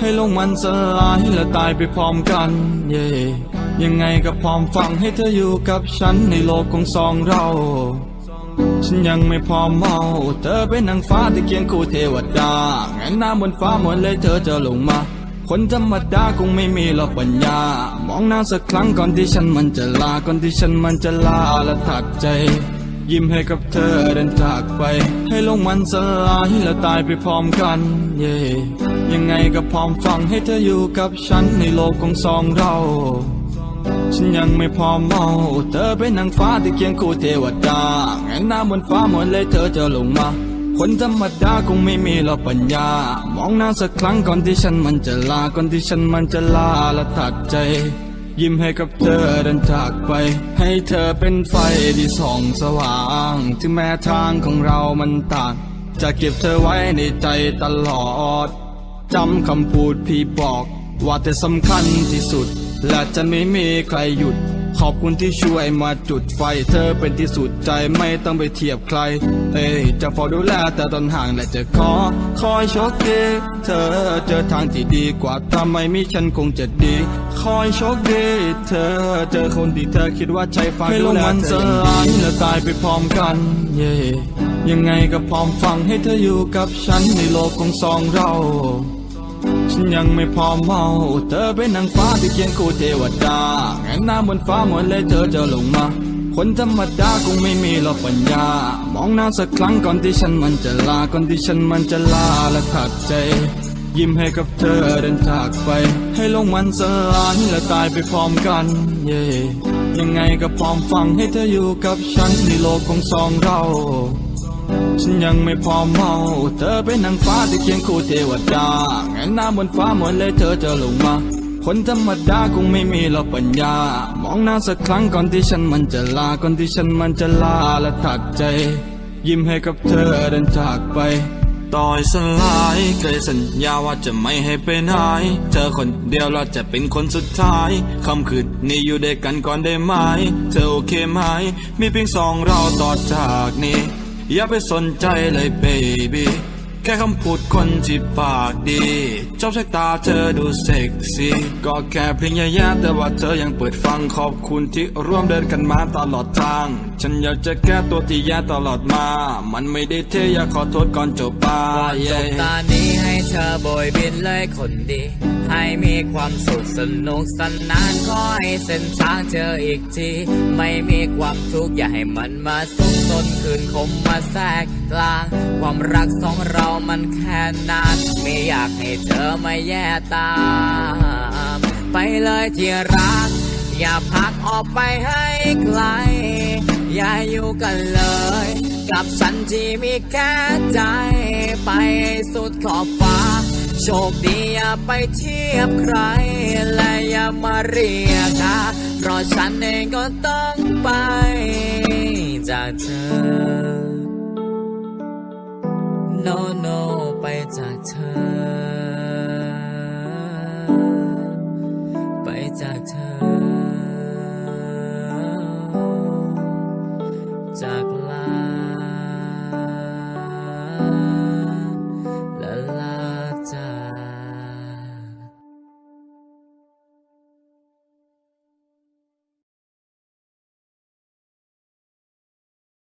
ให้โลกมันสลายและตายไปพร้อมกัน เย่ยังไงก็พร้อมฟังให้เธออยู่กับฉันในโลกของสองเรา ฉันยังไม่พร้อมเมาเธอเป็นนางฟ้าที่เคียงคู่เทวดาไงหน้าบนฟ้าหมดเลยเธอจะลงมา คนธรรมดาคงไม่มีหรอกปัญญา มองหน้าสักครั้งก่อนที่ฉันมันจะลาก่อนที่ฉันมันจะลาและถัดใจ ยิ้มให้กับเธอเดินจากไป ให้ลกมันสลายและตายไปพร้อมกัน เย่ยังไงก็พร้อมฟังให้เธออยู่กับฉันในโลกของสองเรา ฉันยังไม่พร้อมเมาเธอเป็นนางฟ้าที่เคียงคู่เทวดาไงหน้าบนฟ้าหมดเลยเธอจะลงมา คนธรรมดาคงไม่มีหรอกปัญญา มองหน้าสักครั้งก่อนที่ฉันมันจะลาก่อนที่ฉันมันจะลาและตัดใจ ยิ้มให้กับเธอเดินจากไป ให้เธอเป็นไฟที่ส่องสว่าง ถึงแม้ทางของเรามันต่าง จะเก็บเธอไว้ในใจตลอด จำคำพูดพี่บอก ว่าเธอสำคัญที่สุด และจะไม่มีใครหยุด ขอบคุณที่ช่วยมาจุดไฟ เธอเป็นที่สุดใจไม่ต้องไปเทียบใคร เอ้ยจะเฝ้าดูแลแต่ตอนห่างและจะขอ คอยโชคดีเธอเจอทางที่ดีกว่าถ้าไมมีฉันคงจะดี คอยโชคดีเธอเจอคนที่เธอคิดว่าใช่ฟังให้ลมันสลายและตายไปพร้อมกัน เย่ยังไงก็พร้อมฟังให้เธออยู่กับฉันในโลกของสองเรา ฉันยังไม่พอเมา เธอเป็นนางฟ้าที่เคียงคู่เทวดาไงหน้าบนฟ้าหมดเลยเธอจะลงมา คนธรรมดาคงไม่มีหรอกปัญญา มองหน้าสักครั้งก่อนที่ฉันมันจะลา ก่อนที่ฉันมันจะลาและขัดใจ ยิ้มให้กับเธอเดินจากไป ให้ลกมันสลายและตายไปพร้อมกัน เย่ยังไงก็พร้อมฟังให้เธออยู่กับฉันในโลกของสองเรา ฉันยังไม่พอเมา เธอเป็นนางฟ้าที่เคียงคู่เทวดาไงหน้าบนฟ้าเหมดเลยเธอจะลงมา คนธรรมดาคงไม่มีหรอกปัญญา มองหน้าสักครั้งก่อนที่ฉันมันจะลา ก่อนที่ฉันมันจะลาและตัดใจ ยิ้มให้กับเธอเดินจากไปต่อยสลายเคยสัญญาว่าจะไม่ให้ไปไหนเธอคนเดียวเราจะเป็นคนสุดท้ายคำคืนนี้อยู่ด้วยกันก่อนได้ไหม เธอโอเคไหม มีเพียงสองเราต่อจากนี้ อย่าไปสนใจเลยเบบี้แค่คำพูดคนที่ปากดีชอบใช้ตาเธอดูเซ็กซี่ก็แค่เพียงแย่ๆแต่ว่าเธอยังเปิดฟังขอบคุณที่ร่วมเดินกันมาตลอดทาง ฉันอยากจะแก้ตัวที่แย่ตลอดมา มันไม่ได้เท่อยากขอโทษก่อนจบไปก่อนจบตานนี้ให้เธอโบยบินเลยคนดี ให้มีความสุขสนุกสนานขอให้เส้นทางเธออีกที ไม่มีความทุกข์อย่าให้มันมาสุขสนคืนคมมาแทรกกลาง ความรักสองเรามันแค่นานไม่อยากให้เธอมาแย่ตาม ไปเลยที่รัก อย่าพักออกไปให้ไกล อย่าอยู่กันเลย กับฉันที่มีแค่ใจไปสุดขอบฟ้า โชคดีอย่าไปเทียบใคร และอย่ามาเรียกหาเพราะฉันเองก็ต้องไปจากเธอ